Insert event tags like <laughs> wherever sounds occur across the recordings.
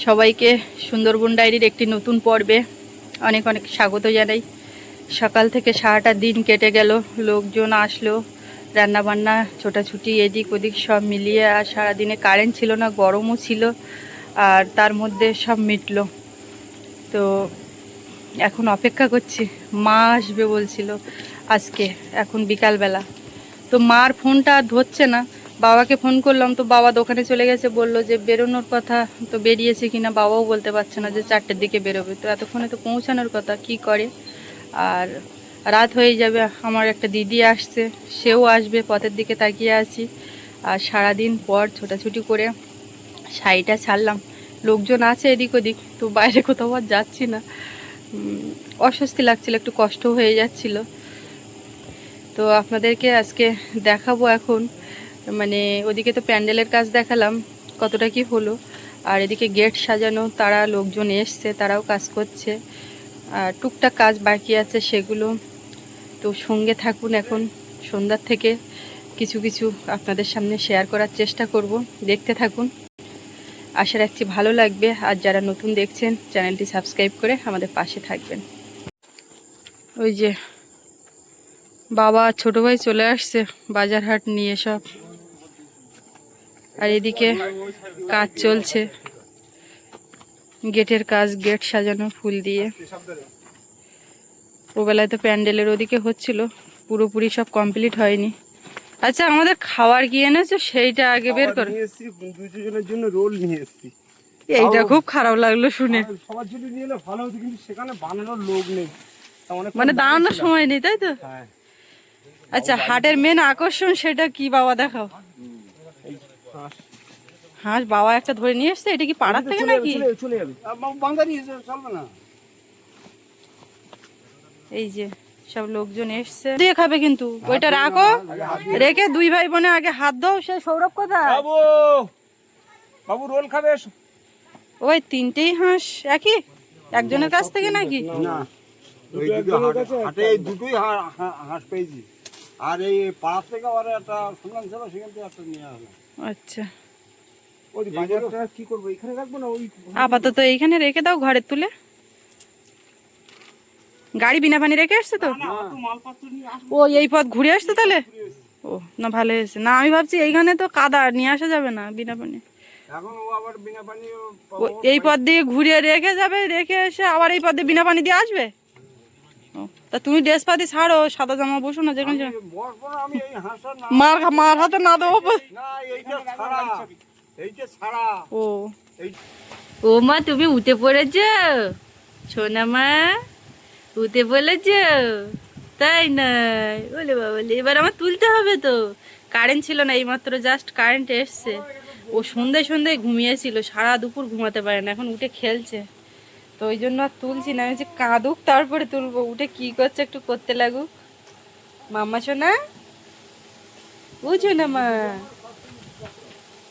সবাইকে সুন্দরবন ডায়েরির একটি নতুন পর্বে অনেক অনেক স্বাগত জানাই। সকাল থেকে সারাটা দিন কেটে গেল, লোকজন আসলো, রান্নাবান্না, ছোটাছুটি, এদিক ওদিক সব মিলিয়ে আর সারাদিনে কারেন্ট ছিল না, গরমও ছিল আর তার মধ্যে সব মিটলো। তো এখন অপেক্ষা করছি, মা আসবে বলছিল আজকে, এখন বিকালবেলা। তো মার ফোনটা ধরছে না বাবাকে ফোন করলাম, তো বাবা দোকানে চলে গেছে, বলল যে বেরোনোর কথা, তো বেরিয়েছে কিনা বাবাও বলতে পারছে না যে চারটের দিকে বেরোবে। তো এতক্ষণে তো পৌঁছানোর কথা, কি করে? আর রাত হয়ে যাবে, আমার একটা দিদি আসছে, সেও আসবে, পথের দিকে তাকিয়ে আছি। আর সারাদিন পর ছোটাছুটি করে শাড়িটা ছাড়লাম। লোকজন আছে এদিক ওদিক, তো বাইরে কোথাও আর যাচ্ছি না। অস্বস্তি লাগছিল, একটু কষ্ট হয়ে যাচ্ছিল। তো আপনাদেরকে আজকে দেখাবো এখন মানে ওদিকে তো প্যান্ডেলের কাজ দেখালাম, কতটা কি হলো। আর এদিকে গেট সাজানো, তারা লোকজন এসছে, তারাও কাজ করছে। আর টুকটাক কাজ বাকি আছে সেগুলো। তো সঙ্গে থাকুন এখন, সন্ধ্যার থেকে কিছু কিছু আপনাদের সামনে শেয়ার করার চেষ্টা করব। দেখতে থাকুন। আশা রাখছি ভালো লাগবে। আর যারা নতুন দেখছেন, চ্যানেলটি সাবস্ক্রাইব করে আমাদের পাশে থাকবেন। ওই যে বাবা ছোট ভাই চলে আসছে বাজার হাট নিয়ে সব আর এদিকে কাজ চলছে। গেটের কাজ গেট সাজানো ফুল দিয়ে। ওবেলায় তো প্যান্ডেলের ওদিকে হচ্ছিল পুরোপুরি সব কমপ্লিট হয়নি। আচ্ছা আমাদের খাওয়ার কি এনেছো? সেইটা আগে বের করো। দুজনের জন্য রোল নিয়ে এসেছি। এইটা খুব খারাপ লাগল শুনে। সবার জন্য নিয়ে এলে ভালো হতো কিন্তু সেখানে বানানোর লোক নেই। মানে দাঁড়ানোর সময় নেই তাই তো? হ্যাঁ। আচ্ছা হাটের মেন আকর্ষণ সেটা কি বাবা দেখাও। হাঁস। হাঁস বাবা একটা ধরে নিয়ে এসছে এটা কি পাড়ার থেকে নাকি? চলে যাবে, চলে যাবে। বাঙালি চলবে না? এই যে সব লোকজন এসছে। দিয়ে খাবে কিন্তু। ওইটা রাখো। রেখে দুই ভাই বোনে আগে হাত দাও সে সৌরভ কোথায়? বাবু! বাবু রোল খাবে ওই তিনটেই হাঁস একই? একজনের কাছ থেকে নাকি? না। ওই দুটো হাটে- হাটে এই দুটোই হাঁস পেয়েছি। আর এই পাড়ার থেকে আবার একটা শুনলাম ছিল সেখান থেকে একটা নিয়ে আসলাম। আচ্ছা। ওই বাজারটা কি করব? এখানে রাখব না? ওই আপাতত এইখানে রেখে দাও ঘরে তুলে। গাড়ি বিনা পানি রেখে আসছে তো? ও এই পথ ঘুরে আসছে তাহলে? ও না ভালো হয়েছে। না আমি ভাবছি এইখানে তো কাদা নিয়ে আসা যাবে না বিনা পানি। এই পথ দিয়ে ঘুরিয়ে রেখে যাবে রেখে এসে আবার এই পথ দিয়ে বিনা পানি দিয়ে আসবে? তা তুমি ড্রেস পাতি ছাড়ো সাদা জামা বসো না যেখানে যেখানে- বসবো না আমি এই হাঁসটা না মার মার হাতে না দেবো না ও। ও মা তুমি উঠে পড়েছ? সোনা মা উঠে পড়েছ? তাই নাই বলে বাবা এবার আমার তুলতে হবে তো। কারেন্ট ছিল না এইমাত্র জাস্ট কারেন্ট এসছে। ও সন্ধ্যায় সন্ধ্যায় ঘুমিয়েছিল সারা দুপুর ঘুমাতে পারে না এখন উঠে খেলছে। তো ওই জন্য আর তুলছি না। আমি যে কাঁদুক তারপরে তুলবো। উঠে কি করছে একটু করতে লাগুক। মাম্মা শোনা? বুঝো না মা।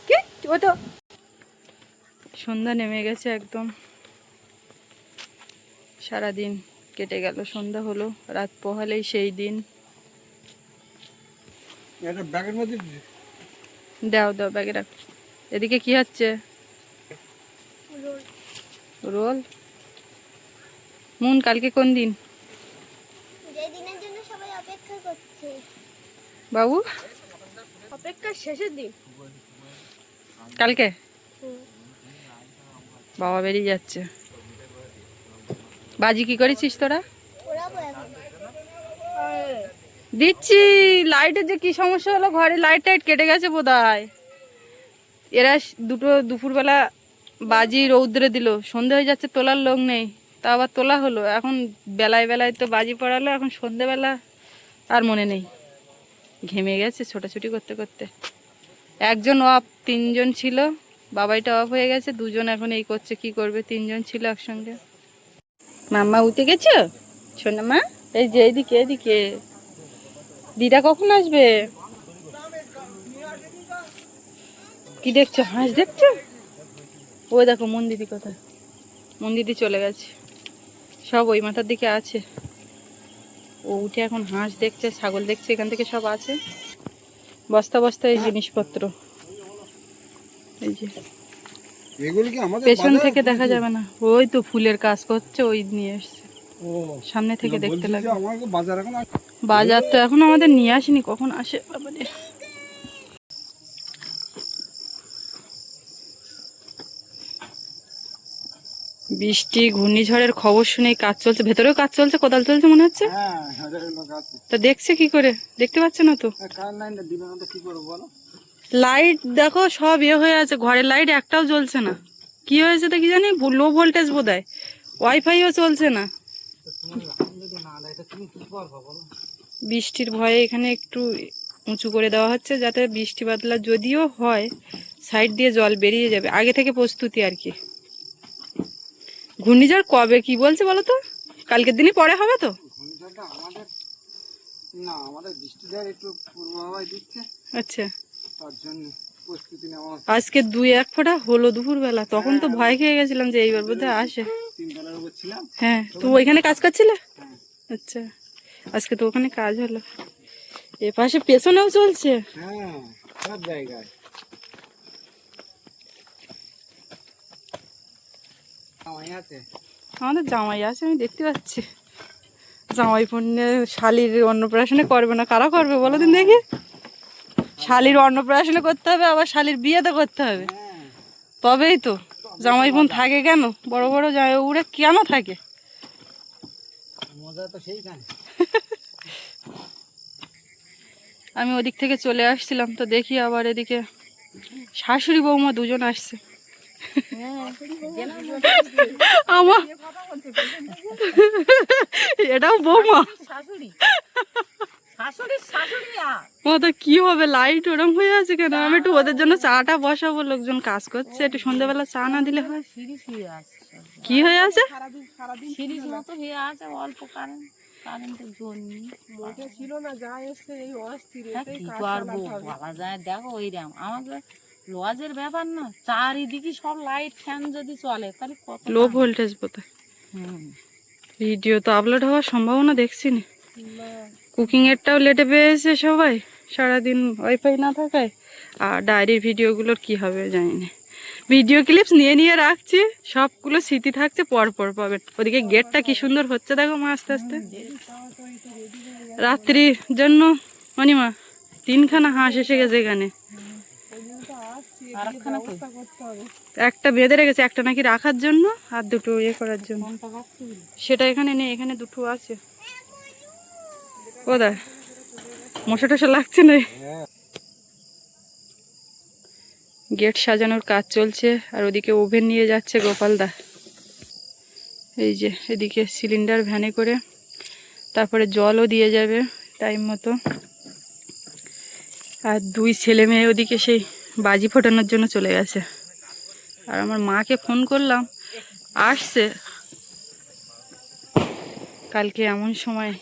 কি? ও তো সন্ধ্যা নেমে গেছে একদম। সারাদিন কেটে গেল। সন্ধ্যা হলো রাত পোহালেই সেই দিন। ব্যাগের মধ্যে দাও দাও ব্যাগে রাখ। এদিকে কি হচ্ছে? রোল? মুন কালকে কোন দিন? যে দিনের জন্য সবাই অপেক্ষা বাবু? অপেক্ষার শেষের দিন। কালকে? বাবা বেরিয়ে যাচ্ছে। বাজি কি করেছিস তোরা? দিচ্ছি লাইটের যে কি সমস্যা হলো ঘরে লাইট টাইট কেটে গেছে বোধহয়। এরা দুটো দুপুরবেলা বাজি রৌদ্রে দিল সন্ধে হয়ে যাচ্ছে তোলার লোক নেই। তা আবার তোলা হলো। এখন বেলায় বেলায় তো বাজি পড়ালো, এখন সন্ধেবেলা আর মনে নেই। ঘেমে গেছে, ছোটাছুটি করতে করতে। একজন অফ তিনজন ছিল, বাবাইটা অফ হয়ে গেছে, দুজন এখন এই করছে, কি করবে, তিনজন ছিল একসঙ্গে। মাম্মা উঠে গেছো? শোনা মা, এই যে এইদিকে এদিকে। দিদা কখন আসবে? কি দেখছ? হাঁস দেখছ? ওই দেখো মন্দিদি কোথায়? মন্দিদি চলে গেছে। সব ওই মাথার দিকে আছে। ও উঠে এখন হাঁস দেখছে ছাগল দেখছে এখান থেকে সব আছে। বস্তা বস্তা এই জিনিসপত্র। এই যে। পেছন থেকে দেখা যাবে না। ওই তো ফুলের কাজ করছে ওই নিয়ে এসছে। সামনে থেকে দেখতে লাগবে বাজার বাজার তো এখন আমাদের নিয়ে আসেনি কখন আসে বৃষ্টি ঘূর্ণিঝড়ের খবর শুনেই কাজ চলছে। ভেতরেও কাজ চলছে কোদাল চলছে মনে হচ্ছে? হ্যাঁ তা দেখছে কি করে? দেখতে পাচ্ছে না তো? লাইট দেখো সব ইয়ে হয়ে আছে। ঘরের লাইট একটাও জ্বলছে না। কি হয়েছে তো কি জানি? লো ভোল্টেজ বোধ হয় ওয়াইফাইও চলছে না। বৃষ্টির ভয়ে এখানে একটু উঁচু করে দেওয়া হচ্ছে যাতে বৃষ্টি বাদলা যদিও হয় সাইড দিয়ে জল বেরিয়ে যাবে। আগে থেকে প্রস্তুতি আর কি। ঘূর্ণিঝড় কবে কি বলছে বলো তো? কালকের দিনই পরে হবে তো? আমাদের না আমাদের বৃষ্টি একটু পূর্বাভাস দিচ্ছে। আচ্ছা। তার জন্য প্রস্তুতি নেওয়া আজকে দুই এক ফোঁটা হলো দুপুরবেলা তখন তো ভয় খেয়ে গেছিলাম যে এইবার বোধহয় আসে। তিনতলার উপর ছিলাম। হ্যাঁ তো ওইখানে কাজ করছিলে? আচ্ছা আজকে তো ওখানে কাজ হলো। এ পাশে পেছনেও চলছে। হ্যাঁ সব জায়গায় আমায় আছে আমাদের জামাই আছে আমি দেখতে পাচ্ছি। জামাই পণ্যে শালির অন্নপ্রাশনে করবে না কারা করবে বলো দিন দেখি। শালির অন্নপ্রাশনে করতে হবে আবার শালির বিয়েতে করতে হবে। তবেই তো জামাই বোন থাকে কেন? বড় বড় জামাই উড়ে কেন থাকে? আমি ওদিক থেকে চলে আসছিলাম তো দেখি আবার এদিকে শাশুড়ি বৌমা দুজন আসছে। আমার এটাও বৌমা। কি হবে? লাইট ওরম হয়ে আছে কেন? আমি একটু ওদের জন্য চাটা বসাবো লোকজন কাজ করছে একটু সন্ধ্যাবেলা চা না দিলে হয়। কি হয়ে আছে? অল্প হ্যাঁ, কি করব বলা যায়। দেখো ওইরকম আমাদের লজের ব্যাপার না চারিদিকে সব লাইট ফ্যান যদি চলে তাহলে কত লো ভোল্টেজ বোধহয় ভিডিও তো আপলোড হওয়ার সম্ভাবনা দেখছি না। কুকিং এরটাও লেটে পেয়েছে সবাই। সারাদিন ওয়াইফাই না থাকায়। আর ডায়েরির ভিডিওগুলোর কি হবে জানি না ভিডিও ক্লিপস নিয়ে নিয়ে রাখছি। সবগুলো স্মৃতি থাকছে পর পর। পাবেন ওদিকে গেটটা কি সুন্দর হচ্ছে দেখো মা আস্তে আস্তে। রাত্রির জন্য অনিমা তিনখানা হাঁস এসে গেছে এখানে? একটা বেঁধে রেখেছে একটা নাকি রাখার জন্য আর দুটো ইয়ে করার জন্য? সেটা এখানে নেই এখানে দুটো আছে। কোথায় মশা টশা লাগছে না? গেট সাজানোর কাজ চলছে আর ওদিকে ওভেন নিয়ে যাচ্ছে গোপালদা এই যে এদিকে সিলিন্ডার ভ্যানে করে তারপরে জলও দিয়ে যাবে টাইম মতো। আর দুই ছেলে মেয়ে ওদিকে সেই বাজি ফোটানোর জন্য চলে গেছে। আর আমার মাকে ফোন করলাম, আসছে। কালকে এমন সময়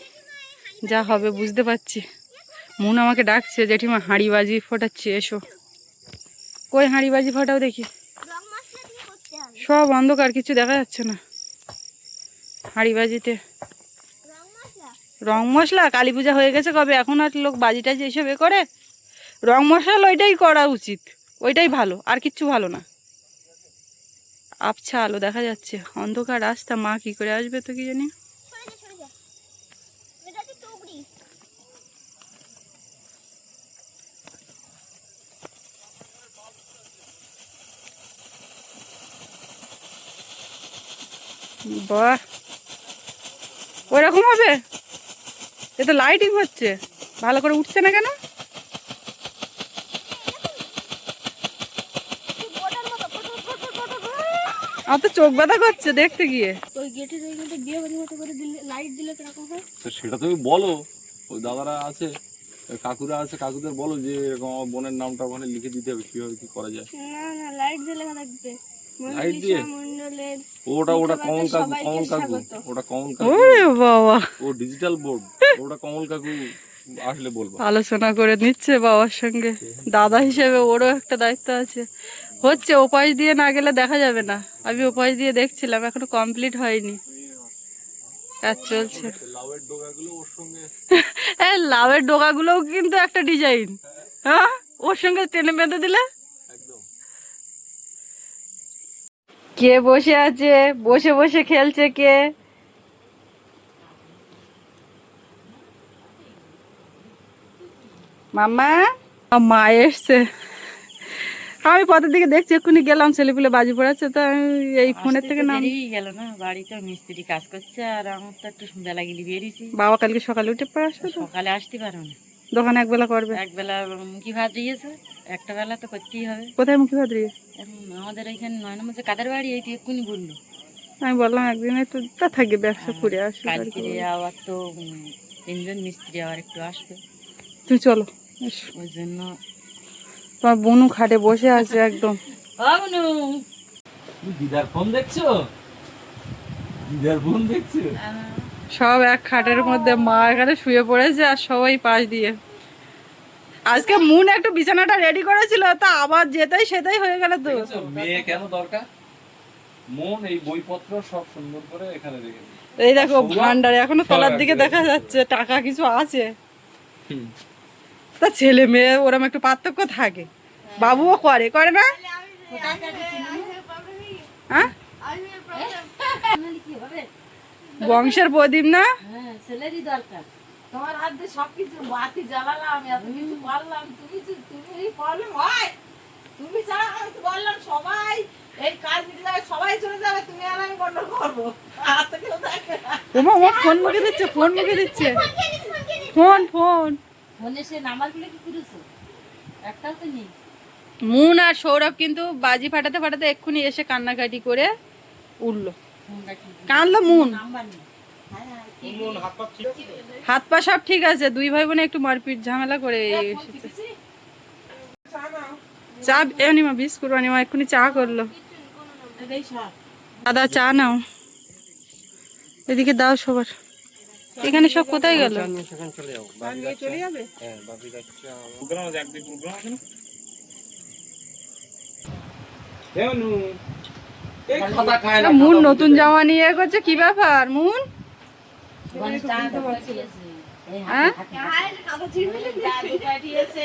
যা হবে বুঝতে পারছি। মন আমাকে ডাকছে, জেঠিমা, হাঁড়ি বাজি ফোটাচ্ছি, এসো। কই হাঁড়ি বাজি ফোটাও দেখি। সব অন্ধকার, কিছু দেখা যাচ্ছে না। হাঁড়ি বাজিতে রং মশলা? রং মশলা? কালী পূজা হয়ে গেছে কবে? এখন আর লোক বাজি টাজি এসব এ করে? রং মশলা ওইটাই করা উচিত। ওইটাই ভালো, আর কিচ্ছু ভালো না। আবছা আলো দেখা যাচ্ছে, অন্ধকার রাস্তা, মা কি করে আসবে তো কি জানি? বাহ! ওরকম হবে? এ তো লাইটিং হচ্ছে। ভালো করে উঠছে না কেন বোটার মতো ফটো ফটো ফটো আমার তো চোখ ব্যথা করছে দেখতে গিয়ে। ওই গেটের ওইখানে বিয়ে বাড়ির মতো করে দিলে লাইট দিলে কীরকম হয়? তো সেটা তুমি বলো ওই দাদারা আছে কাকুরা আছে কাকুদের বলো যে এরকম আমার বোনের নামটা ওখানে লিখে দিতে হবে কীভাবে কি করা যায়। না না লাইট দিলে থাকবে লাইট দিয়ে? মন্ডলের ওটা ওটা কমল কাকু কমল কাকু ওটা কমল কাকু। ওরে বাবা। ও ডিজিটাল বোর্ড ওটা কমল কাকু আসলে বলব। আলোচনা করে নিচ্ছে বাবার সঙ্গে। দাদা হিসেবে ওরও একটা দায়িত্ব আছে। হচ্ছে, ওপাশ দিয়ে না গেলে দেখা যাবে না। আমি ওপাশ দিয়ে দেখছিলাম, এখনও কমপ্লিট হয়নি। কাজ চলছে। <laughs> এই লাউয়ের ডোকাগুলোও কিন্তু একটা ডিজাইন হ্যাঁ? ওর সঙ্গে টেনে বেঁধে দিলে? কে বসে আছে? বসে বসে খেলছে কে? আমার মা এসছে। আমি পথের দিকে দেখছি এক্ষুনি গেলাম ছেলেপুলে বাজি পড়াচ্ছে তো আমি এই ফোনের থেকে নাম গেল না বাড়িতে মিস্ত্রি কাজ করছে আর আমার তো একটু বেলা গেলি বেরিয়েছি। বাবা কালকে সকালে উঠে পড়ে আসবে তো? সকালে আসতে পারো না। দোকানে একবেলা করবে। একবেলা মুখি ভাত দিয়েছে একটা বেলা তো করতেই হবে। কোথায় মুখে ভাত দিয়ে আমাদের এখানে নয় নম্বর যে কাদের বাড়ি এই তো এক্ষুনি বলল। আমি বললাম একদিন একটু তা থাকবে ব্যবসা করে আসবে কালকে আবার তো তিনজন মিস্ত্রি আবার একটু আসবে। তুমি চলো। ওই জন্য তোমার বনু খাটে বসে আছে একদম। বাবনু দিদার ফোন দেখছ? দিদার ফোন দেখছ? সব এক খাটের মধ্যে মা এখানে শুয়ে পড়েছে আর সবাই পাশ দিয়ে। আজকে মুন একটু বিছানাটা রেডি করেছিল তা আবার যেটাই সেটাই হয়ে গেল তো? মেয়ে কেন দরকার? মন এই বইপত্র সব সুন্দর করে এখানে রেখেছে এই দেখো ভান্ডারে এখনও তলার দিকে দেখা যাচ্ছে টাকা কিছু আছে। হুম। তা ছেলে মেয়ে ওরম একটু পার্থক্য থাকে। বাবুও করে করে না? হ্যাঁ? বংশের প্রদীপ না? হ্যাঁ ছেলেরই দরকার। তোমার হাত দিয়ে সবকিছু বাতি জ্বালালাম এত কিছু তুমি তুমি প্রবলেম হয়। তুমি ছাড়া আমি তো বললাম সবাই এই কাজ মিটে যাবে সবাই চলে যাবে তুমি আর আমি গন্ডল করব। আর তো কেউ থাকবে না। ওমা ওমা ফোন মুখে দিচ্ছে ফোন মুখে দিচ্ছে। Phone phone. ফোনে সে নাম্বারগুলো কি করেছ একটাও তো নেই। মুন আর সৌরভ কিন্তু বাজি ফাটাতে ফাটাতে এক্ষুনি এসে কান্নাকাটি করে উঠল। কানলো মুন। হাত পা সব ঠিক আছে দুই ভাই বোনে একটু মারপিট ঝামেলা করে চা অনিমা বিস্কুট অনিমা এক্ষুনি চা করল। দাদা চা নাও। এদিকে দাও সবার। এখানে সব কোথায় গেল? না, মুন নতুন জামা নিয়ে করছে কি ব্যাপার মুন? চা তো পাঠিয়েছে এই হ্যাঁ? দাদু পাঠিয়েছে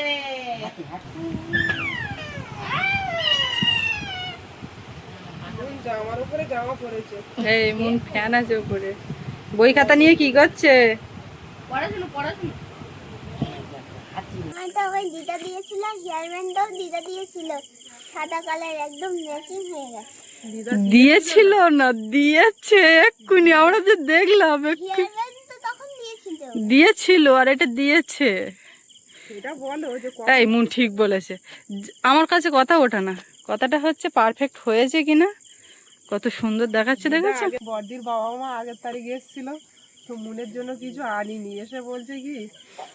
এই মুন ফ্যান আছে উপরে। বই খাতা নিয়ে কি করছে? দিদা দিয়েছিল দিদা দিয়েছিল। সাদা কালার একদম ম্যাচিং হয়ে গেছে। দিয়েছিল না দিয়েছে এক্ষুনি আমরা যে দেখলাম একটু- হেয়ার ব্যান্ড তো তখন দিয়েছিল। দিয়েছিল আর এটা দিয়েছে। এই মুন ঠিক বলেছে। আমার কাছে কথা ওঠা না। কথাটা হচ্ছে পারফেক্ট হয়েছে কিনা? কত সুন্দর দেখাচ্ছে দেখেছ? বর্দির বাবা মা আগের তারিখ এসেছিল তো মনের জন্য কিছু আনিনি। এসে বলছে কি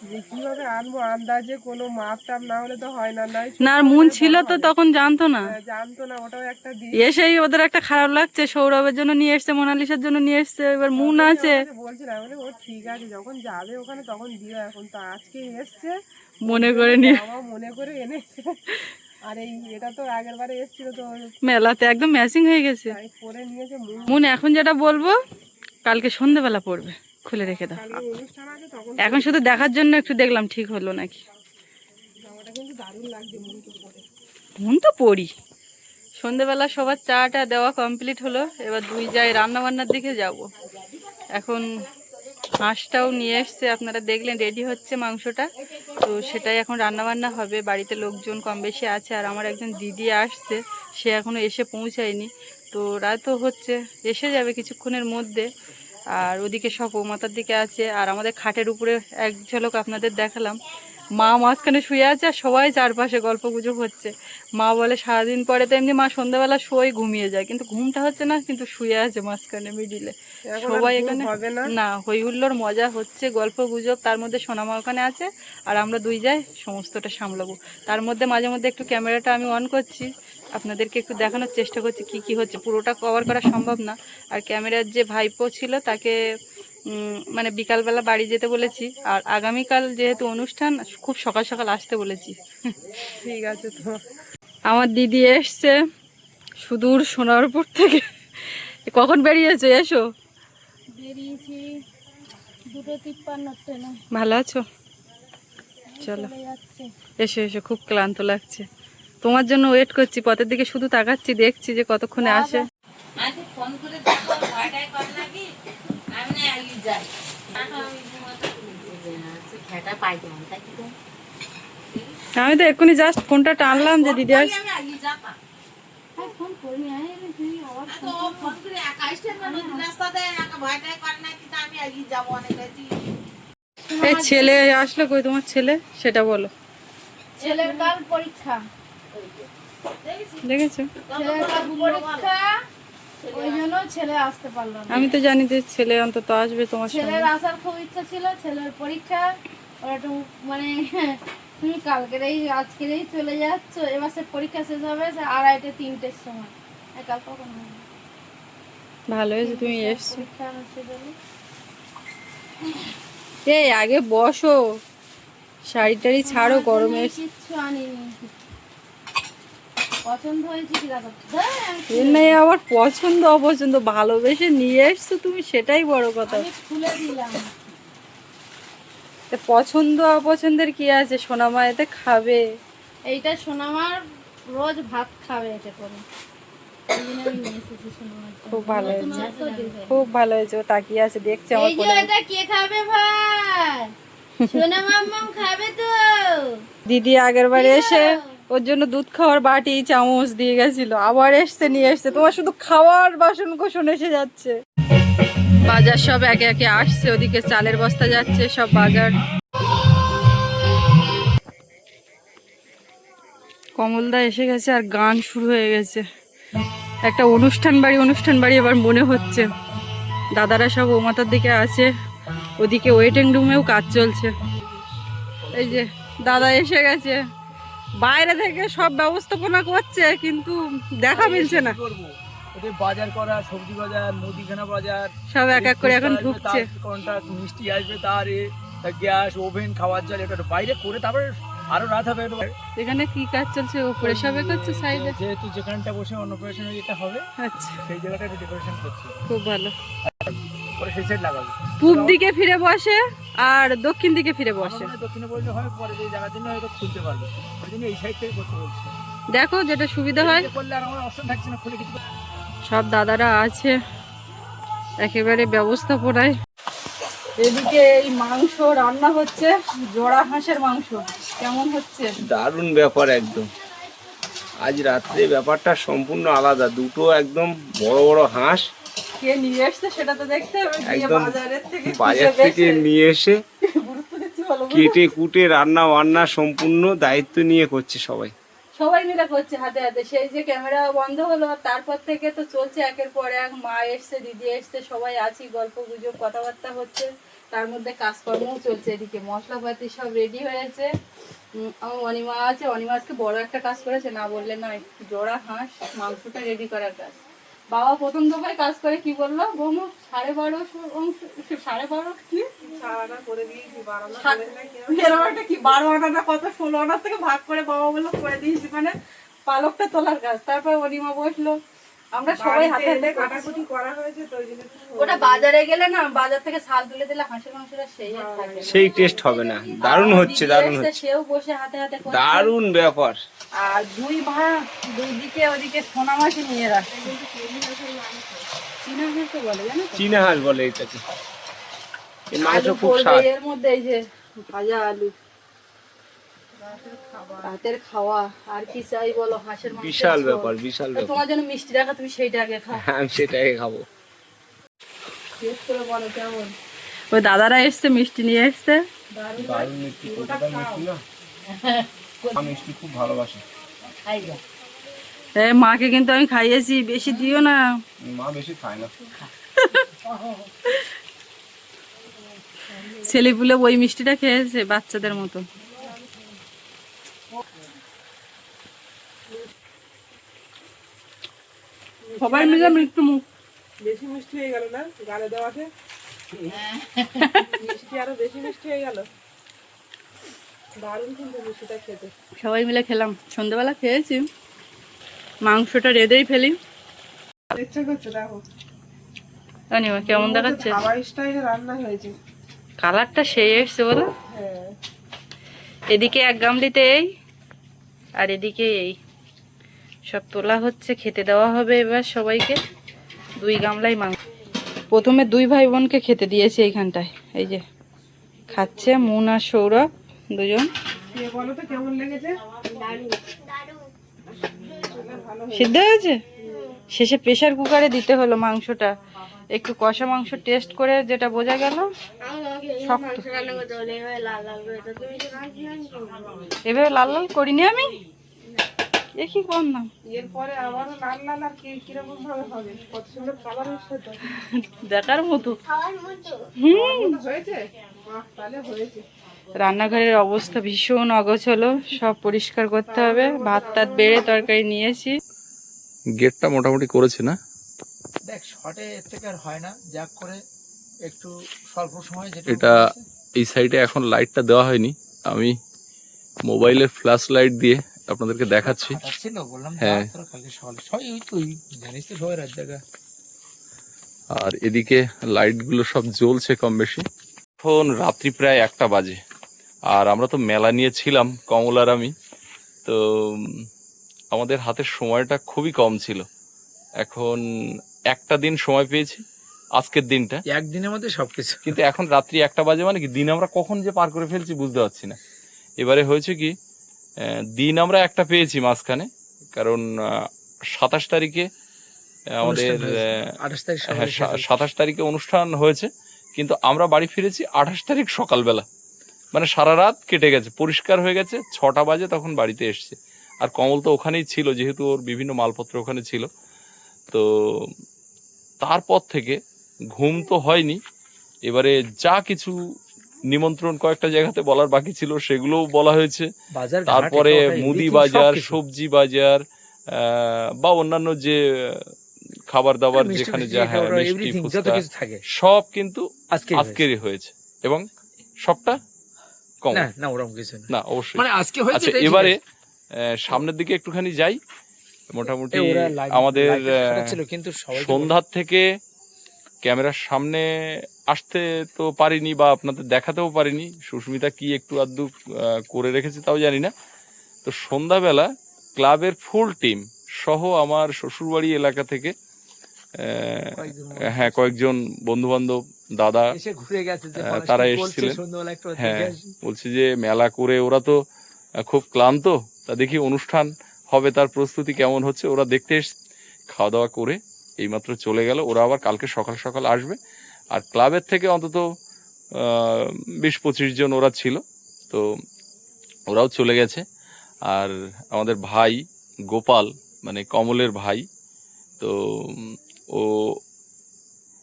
যে কীভাবে আনব? আন্দাজে কোনো মাপ টাপ না হলে তো হয় না নাই না আর মুন ছিল তো তখন জানতো না। জানতো না ওটাও একটা দিন। এসেই ওদের একটা খারাপ লাগছে সৌরভের জন্য নিয়ে এসছে মোনালিসার জন্য নিয়ে এসছে এবার মুন আছে। বলছিলাম বলে ও ঠিক আছে যখন যাবে ওখানে তখন দিও এখন তো আজকে এসছে। মনে করে নিয়ে মনে করে এনেছে। আর এই এটা তো আগের বারে এসেছিল তো মেলাতে একদম ম্যাচিং হয়ে গেছে। পরে নিয়েছে মুন এখন যেটা বলব কালকে সন্ধেবেলা পড়বে খুলে রেখে দাও। এখন শুধু দেখার জন্য একটু দেখলাম ঠিক হলো নাকি? মন তো পড়ি সন্ধেবেলা সবার চাটা দেওয়া কমপ্লিট হলো এবার দুই যাই রান্না বান্নার দিকে যাব। এখন হাঁসটাও নিয়ে এসছে, আপনারা দেখলেন রেডি হচ্ছে মাংসটা। তো সেটাই এখন রান্নাবান্না হবে, বাড়িতে লোকজন কম বেশি আছে, আর আমার একজন দিদি আসছে, সে এখনও এসে পৌঁছায়নি। তো রাতও হচ্ছে, এসে যাবে কিছুক্ষণের মধ্যে। আর ওদিকে সব ও দিকে আছে, আর আমাদের খাটের উপরে এক ঝলক আপনাদের দেখালাম। মা মাঝখানে শুয়ে আছে আর সবাই চারপাশে গল্প গুজব হচ্ছে। মা বলে সারাদিন পরে তো এমনি মা সন্ধ্যাবেলা শোয় ঘুমিয়ে যায়। কিন্তু ঘুমটা হচ্ছে না কিন্তু শুয়ে আছে মাঝখানে মিডিলে সবাই এখানে না? হই হুল্লোর মজা হচ্ছে গল্প গুজব তার মধ্যে সোনামা ওখানে আছে আর আমরা দুই যাই সমস্তটা সামলাবো। তার মধ্যে মাঝে মধ্যে একটু ক্যামেরাটা আমি অন করছি আপনাদেরকে একটু দেখানোর চেষ্টা করছি কি কি হচ্ছে। পুরোটা কভার করা সম্ভব না। আর ক্যামেরার যে ভাইপো ছিল তাকে মানে বিকালবেলা বাড়ি যেতে বলেছি আর আগামীকাল যেহেতু অনুষ্ঠান খুব সকাল সকাল আসতে বলেছি। ঠিক আছে তো। আমার দিদি এসছে সুদূর সোনারপুর থেকে। কখন বেরিয়েছো এসো। বেরিয়েছি দুটো তিপ্পান্ন ট্রেনে। ভালো আছো? চলো। এসো এসো খুব ক্লান্ত লাগছে। তোমার জন্য ওয়েট করছি পথের দিকে শুধু তাকাচ্ছি দেখছি যে কতক্ষণে আসে। ফোন করে দেখো ভয়টাই করে নাকি আমি না আগে যাই। আমি খেটা পাই কেমন তাই কি আমি তো এক্ষুনি জাস্ট ফোনটা টানলাম যে দিদি আস আমি আগে যাতাম ফোন করি তো ও ফোন করে একা স্টেশন নদী রাস্তা দেয় একা ভয়টাই করে নাকি তা আমি আগে যাব অনেক রাতি এই ছেলে আসলো কই তোমার ছেলে? সেটা বলো। ছেলের কাল পরীক্ষা। দেখেছ? ছেলের কাল পরীক্ষা। ওই জন্য ছেলে আসতে পারল না। আমি তো জানি যে ছেলে অন্তত আসবে তোমার ছেলের আসার খুব ইচ্ছা ছিল ছেলের পরীক্ষা। ওরা একটু মানে তুমি কালকেরেই আজকেরেই চলে যাচ্ছ এবার সে পরীক্ষা শেষ হবে সে আড়াইটে তিনটের সময়। আর কাল কখন ভালো হয়েছে তুমি এসছো। এই আগে বসো। শাড়ি টাড়ি ছাড়ো গরমে কিচ্ছু আনিনি। দেখো হ্যাঁ, আবার পছন্দ অপছন্দ ভালোবেসে নিয়ে এসছো তুমি সেটাই বড় কথা। পছন্দ অপছন্দের কি আছে? সোনামা এতে খাবে। এইটা সোনামার রোজ ভাত খাবে এটা করে। খুব ভালো হয়েছে। খুব ভালো হয়েছে ও তাকিয়ে আছে দেখছে আমার এটা কে খাবে ভাই? <laughs> সোনা মাম্মাম খাবে তো। দিদি আগের বার এসে ওর জন্য দুধ খাওয়ার বাটি, চামচ দিয়ে গেছিল। আবার এসছে, নিয়ে এসছে। তোমার শুধু খাওয়ার বাসন কোসন এসে যাচ্ছে। বাজার সব একে একে আসছে, ওদিকে চালের বস্তা যাচ্ছে, সব বাজার। কমলদা এসে গেছে আর গান শুরু হয়ে গেছে। একটা অনুষ্ঠান বাড়ি অনুষ্ঠান বাড়ি এবার মনে হচ্ছে। দাদারা সব ও মাথার দিকে আছে। ওদিকে ওয়েটিং রুমেও কাজ চলছে। এই যে, দাদা এসে গেছে। বাইরে থেকে সব ব্যবস্থাপনা করছে কিন্তু দেখা মিলছে না। বাজার করা সবজি বাজার মুদিখানা বাজার সব এক এক করে এখন ঢুকছে। কন্ট্রাক্ট মিষ্টি আসবে তার গ্যাস ওভেন খাওয়ার জল এটা বাইরে করে তারপরে আরও রাত হবে এখানে কি কাজ চলছে? উপরে সবে করছে সাইডে যেহেতু যেখানটা বসে অন্নপ্রাশন যেটা হবে আচ্ছা। সেই জায়গাটা ডেকোরেশন করছি। খুব ভালো। সেই সাইড লাগাবো। পূব দিকে ফিরে বসে আর দক্ষিণ দিকে ফিরে বসে। দক্ষিণে বললে হয় পরে যে জায়গার জন্য হয়তো খুলতে পারবে। ওই জন্য এই সাইড থেকে করতে বলছি। দেখো যেটা সুবিধা হয়। করলে আর আমার অপশন থাকছে না খুলে কিছু সব দাদারা আছে একেবারে ব্যবস্থাপনায়। এদিকে এই মাংস রান্না হচ্ছে জোড়া হাঁসের মাংস। কেমন হচ্ছে? দারুণ ব্যাপার একদম। আজ রাত্রে ব্যাপারটা সম্পূর্ণ আলাদা। দুটো একদম বড় বড় হাঁস কে নিয়ে এসছে সেটা তো দেখতে হবে গিয়ে বাজারের থেকে বাজার থেকে নিয়ে এসে। কেটে কুটে রান্না বান্না সম্পূর্ণ দায়িত্ব নিয়ে করছে সবাই। সবাই মিলে করছে হাতে হাতে। সেই যে ক্যামেরা বন্ধ হলো তারপর থেকে তো চলছে একের পর এক। মা এসছে দিদি এসছে সবাই আছি গল্প গুজব কথাবার্তা হচ্ছে। তার মধ্যে কাজকর্মও চলছে এদিকে। মশলাপাতি সব রেডি হয়েছে। আমার অনিমা আছে। অনিমা আজকে বড় একটা কাজ করেছে না বললে নয়। জোড়া হাঁস মাংসটা রেডি করার কাজ। বাবা প্রথম দফায় কাজ করে কি বলল? বৌমা সাড়ে বারো সাড়ে বারো কি? একটা কি বারো আনাটা কত? ষোলো আনার থেকে ভাগ করে বাবা বলল করে দিয়েছি মানে পালকটা তোলার কাজ। তারপর অনিমা বসল আমরা সবাই হাতে হাতে কাটাকুটি করা হয়েছে তো ওটা বাজারে গেলে না বাজার থেকে ছাল তুলে দিলে হাঁসের মাংসটা সেই আর থাকে সেই টেস্ট হবে না। দারুণ হচ্ছে দারুণ হচ্ছে। সেও বসে হাতে হাতে দারুণ ব্যাপার। আর দুই দিকে ওদিকে সোনা মাছি নিয়ে রাখছে। চীনা হাঁসও বলে জানো চীনা হাঁস বলে এটাকে। এই মাংস খুব স্বাদ। এর মধ্যে এই যে ভাজা আলু। রাতের খাওয়া আর কি চাই বলো হাঁসের মাংস বিশাল ব্যাপার বিশাল ব্যাপার তোমার জন্য মিষ্টি রাখা তুমি সেইটা আগে খাও। আমি সেটাই খাব। টেস্ট বলো কেমন? ওই দাদারা এসছে মিষ্টি নিয়ে এসছে। দারুণ মিষ্টি কলকাতার মিষ্টি না? <laughs> আমি মিষ্টি খুব ভালোবাসি। এ, মাকে কিন্তু আমি খাইয়েছি বেশি দিও না। মা বেশি খায় না। ছেলেপুলে ওই মিষ্টিটা খেয়েছে বাচ্চাদের মতো। সবাই মিলে মৃত্যু মুখ বেশি মিষ্টি হয়ে গেল না? গালে দেওয়াতে মিষ্টি আরও বেশি মিষ্টি হয়ে গেল। দারুণ কিন্তু মিষ্টিটা খেতে। সবাই মিলে খেলাম। সন্ধ্যেবেলা খেয়েছি। মাংসটা রেঁধেই ফেলি। ইচ্ছা করছে দেখো। অনিমা কেমন দেখাচ্ছে? খাবার স্টাইলে রান্না হয়েছে। কালারটা সেই এসছে বলো। হ্যাঁ। এদিকে এক গামলিতে এই আর এদিকে এই সব তোলা হচ্ছে খেতে দেওয়া হবে এবার সবাইকে। দুই গামলাই মাংস। প্রথমে দুই ভাই বোনকে খেতে দিয়েছে এইখানটায়। এই যে খাচ্ছে মুন আর সৌরভ দুজন। সিদ্ধ হয়েছে? শেষে প্রেশার কুকারে দিতে হলো মাংসটা। একটু কষা মাংস টেস্ট করে যেটা বোঝা গেল শক্ত। এভাবে লাল লাল করিনি আমি? কি করলাম এরপরে আবারও লাল লাল আর কীরকম ভাবে হবে? কত সুন্দর তো। দেখার মতো। মনে হয়েছে। তাহলে হয়েছে। রান্নাঘরের অবস্থা ভীষণ অগোছলো সব পরিষ্কার করতে হবে। ভাত টাত বেড়ে তরকারি নিয়েছি। গেটটা মোটামুটি করেছে না? দেখ শর্টে এর থেকে আর হয় না যাক করে একটু স্বল্প সময় যেটা এটা এই সাইডে এখন লাইটটা দেওয়া হয়নি আমি মোবাইলের ফ্ল্যাশ লাইট দিয়ে আপনাদেরকে দেখাচ্ছি। হ্যাঁ। রাত জায়গা আর এদিকে লাইটগুলো সব জ্বলছে কম বেশি। এখন রাত্রি প্রায় একটা বাজে আর আমরা তো মেলা নিয়ে ছিলাম কমল আর আমি। তো আমাদের হাতের সময়টা খুবই কম ছিল। এখন একটা দিন সময় পেয়েছি আজকের দিনটা। একদিনের মধ্যে সবকিছু। কিন্তু এখন রাত্রি একটা বাজে মানে কি দিন আমরা কখন যে পার করে ফেলছি বুঝতে পারছি না। এবারে হয়েছে কি দিন আমরা একটা পেয়েছি মাঝখানে কারণ সাতাশ তারিখে আমাদের হ্যাঁ সাতাশ তারিখে অনুষ্ঠান হয়েছে কিন্তু আমরা বাড়ি ফিরেছি আঠাশ তারিখ সকালবেলা। মানে সারা রাত কেটে গেছে পরিষ্কার হয়ে গেছে ছটা বাজে তখন বাড়িতে এসছে। আর কমল তো ওখানেই ছিল যেহেতু ওর বিভিন্ন মালপত্র ওখানে ছিল। তো তারপর থেকে ঘুম তো হয়নি। এবারে যা কিছু নিমন্ত্রণ কয়েকটা জায়গাতে বলার বাকি ছিল সেগুলোও বলা হয়েছে। তারপরে মুদি বাজার সবজি বাজার বা অন্যান্য যে খাবার দাবার যেখানে যা হ্যাঁ মিষ্টি ফুচকা সব কিন্তু আজকে আজকেরই হয়েছে। এবং সবটা কম। না না ওরকম কিছু না। না অবশ্যই। মানে আজকে হয়েছে আচ্ছা এবারে সামনের দিকে একটুখানি যাই। মোটামুটি আমাদের কিন্তু সন্ধ্যার থেকে ক্যামেরার সামনে আসতে তো পারিনি বা আপনাদের দেখাতেও পারিনি। সুস্মিতা কি একটু আধটু করে রেখেছে তাও জানি না। তো সন্ধ্যাবেলা ক্লাবের ফুল টিম সহ আমার শ্বশুরবাড়ি এলাকা থেকে আহ, হ্যাঁ কয়েকজন বন্ধু বান্ধব দাদা তারা এসেছিলেন। হ্যাঁ বলছি যে মেলা করে ওরা তো খুব ক্লান্ত। তা দেখি অনুষ্ঠান হবে, তার প্রস্তুতি কেমন হচ্ছে, ওরা দেখতে এস খাওয়া দাওয়া করে এইমাত্র চলে গেল। ওরা আবার কালকে সকাল সকাল আসবে। আর ক্লাবের থেকে অন্তত বিশ পঁচিশ জন ওরা ছিল, তো ওরাও চলে গেছে। আর আমাদের ভাই গোপাল মানে কমলের ভাই, তো, ও,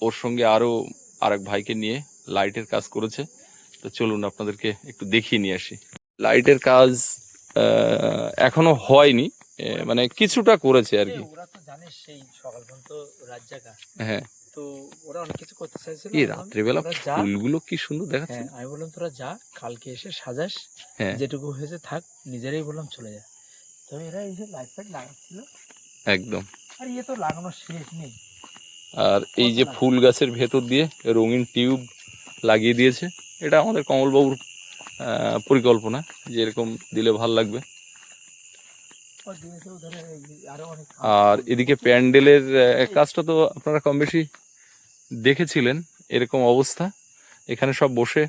ওর সঙ্গে আরও আরেক ভাইকে নিয়ে লাইটের কাজ করেছে। তো চলুন আপনাদেরকে একটু দেখিয়ে নিয়ে আসি। লাইটের কাজ এখনও হয়নি। মানে কিছুটা করেছে আর কি। ওরা তো জানিস সেই সকাল পর্যন্ত রাত জায়গা হ্যাঁ। তো ওরা অনেক কিছু করতে চাইছিল। এই রাত্রেবেলা ফুলগুলো কি সুন্দর দেখাচ্ছে। হ্যাঁ আমি বললাম তোরা যা কালকে এসে সাজাস। হ্যাঁ। যেটুকু হয়েছে থাক নিজেরাই বললাম চলে যা। তবে এরা এই যে লাইট ফাইট লাগাচ্ছিল। একদম। আর ইয়ে তো লাগানোর শেষ নেই। আর এই যে ফুল গাছের ভেতর দিয়ে রঙিন টিউব লাগিয়ে দিয়েছে এটা আমাদের কমলবাবুর পরিকল্পনা যে এরকম দিলে ভালো লাগবে। আরও এদিকে প্যান্ডেলের কাজটা তো আপনারা কম বেশি দেখেছিলেন, এরকম অবস্থা। এখানে সব বসে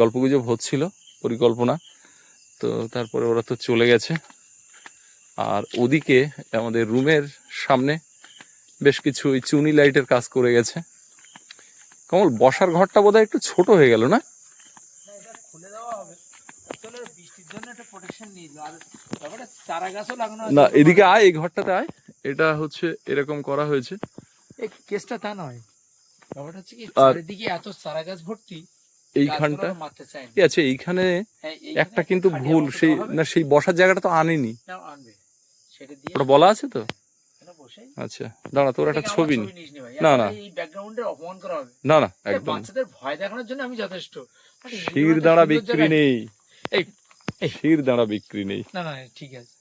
গল্পগুজব হচ্ছিল, পরিকল্পনা। তো তারপরে ওরা তো চলে গেছে। আর ওদিকে আমাদের রুমের সামনে বেশ কিছু চুনি লাইটের কাজ করে গেছে। কমল, বসার ঘরটা বোধহয় একটু ছোট হয়ে গেল না না, এটা খুলে দেওয়া হবে আসলে বৃষ্টির জন্য একটা প্রোটেকশন নিল আর ব্যাপারটা চারা গাছও লাগানো আছে না এদিকে আয় এই ঘরটাতে আয়। এটা হচ্ছে এরকম করা হয়েছে। এই কেসটা তা নয়। ব্যাপারটা হচ্ছে কি চারিদিকে এত চারা গাছ ভর্তি এইখানটা আছে এইখানে হ্যাঁ, একটা কিন্তু ভুল সেই না সেই বসার জায়গাটা তো আনেনি। সেটা দিয়ে ওটা বলা আছে তো? আচ্ছা দাঁড়া তোর একটা ছবি নি। নি। না, একদম। বাচ্চাদের ভয় দেখানোর জন্য আমি যথেষ্ট। শির দাঁড়া বিক্রি নেই। এই। শির দাঁড়া বিক্রি নেই। না না ঠিক আছে।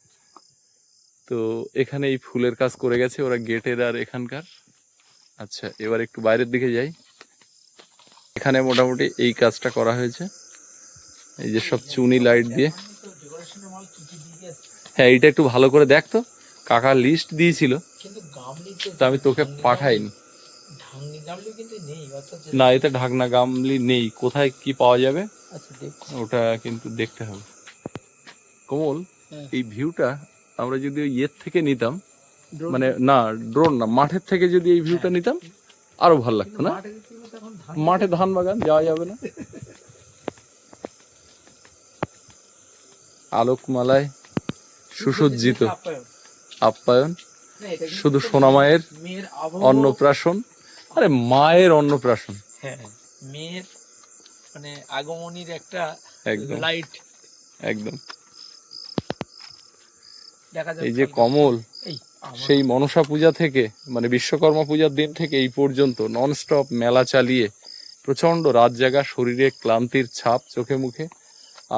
তো এখানে এই ফুলের কাজ করে গেছে ওরা গেটের আর এখানকার। আচ্ছা এবার একটু বাইরের দিকে যাই। এখানে মোটামুটি এই কাজটা করা হয়েছে। এই যে সব চুনি লাইট দিয়ে। হ্যাঁ এইটা একটু ভালো করে দেখ তো। কাকা লিস্ট দিয়েছিল। তো আমি তোকে পাঠাইনি। না এতে ঢাকনা গামলি নেই। কোথায় কি পাওয়া যাবে আচ্ছা ওটা কিন্তু দেখতে হবে। কমল হ্যাঁ। এই ভিউটা আমরা যদি ইয়ের থেকে নিতাম মানে না ড্রোন না মাঠের থেকে যদি এই ভিউটা নিতাম আরও ভালো লাগতো না? মাঠে ধান বাগান যাওয়া যাবে না? <laughs> আলোকমালায় সুসজ্জিত আপ্যায়ন। কিন্তু শুধু সোনামায়ের মেয়ের অন্নপ্রাশন। আরে মায়ের অন্নপ্রাশন। হ্যাঁ মেয়ের মানে আগমনীর একটা লাইট একদম। এই যে কমল সেই মনসা পূজা থেকে মানে বিশ্বকর্মা পূজার দিন থেকে এই পর্যন্ত ননস্টপ মেলা চালিয়ে প্রচণ্ড রাত জাগা শরীরে ক্লান্তির ছাপ চোখে মুখে।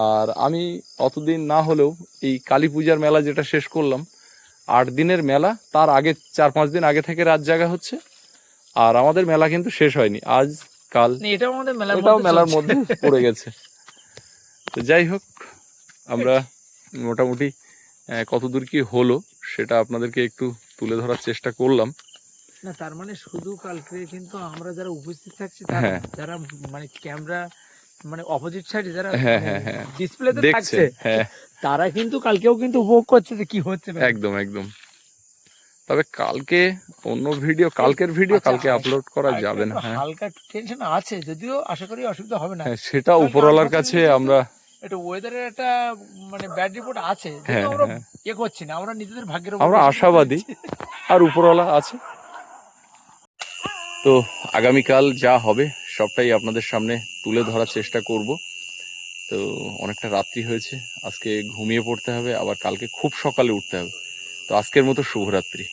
আর আমি অতদিন না হলেও এই কালী পূজার মেলা যেটা শেষ করলাম আট দিনের মেলা তার আগে চার পাঁচ দিন আগে থেকে রাত জাগা হচ্ছে। আর আমাদের মেলা কিন্তু শেষ হয়নি আজ কাল এটাও আমাদের মেলার মধ্যে পড়ে গেছে। তো যাই হোক আমরা মোটামুটি কতদূর কি হলো সেটা আপনাদেরকে একটু তুলে ধরার চেষ্টা করলাম না তার মানে শুধু কালকে কিন্তু আমরা যারা উপস্থিত থাকছি হ্যাঁ। যারা মানে ক্যামেরা মানে অপোজিট সাইডে যারা হ্যাঁ, হ্যাঁ, হ্যাঁ। ডিসপ্লেতে দেখছে থাকছে হ্যাঁ তারা কিন্তু কালকেও কিন্তু উপভোগ করছে যে কি হচ্ছে। একদম একদম তবে কালকে অন্য ভিডিও কালকের ভিডিও আচ্ছা, কালকে আপলোড করা যাবে না হ্যাঁ হালকা টেনশন আছে যদিও আশা করি অসুবিধা হবে না হ্যাঁ সেটা উপরওয়ালার কাছে আমরা এটা ওয়েদারের একটা মানে ব্যাড রিপোর্ট আছে হ্যাঁ, আমরা হ্যাঁ। ইয়ে করছি না আমরা নিজেদের ভাগ্যের উপর আমরা আশাবাদী। আর উপরওয়ালা আছে। তো আগামীকাল যা হবে সবটাই আপনাদের সামনে তুলে ধরার চেষ্টা করব। তো অনেকটা রাত্রি হয়েছে আজকে ঘুমিয়ে পড়তে হবে আবার কালকে খুব সকালে উঠতে হবে। তো আজকের মতো শুভরাত্রি।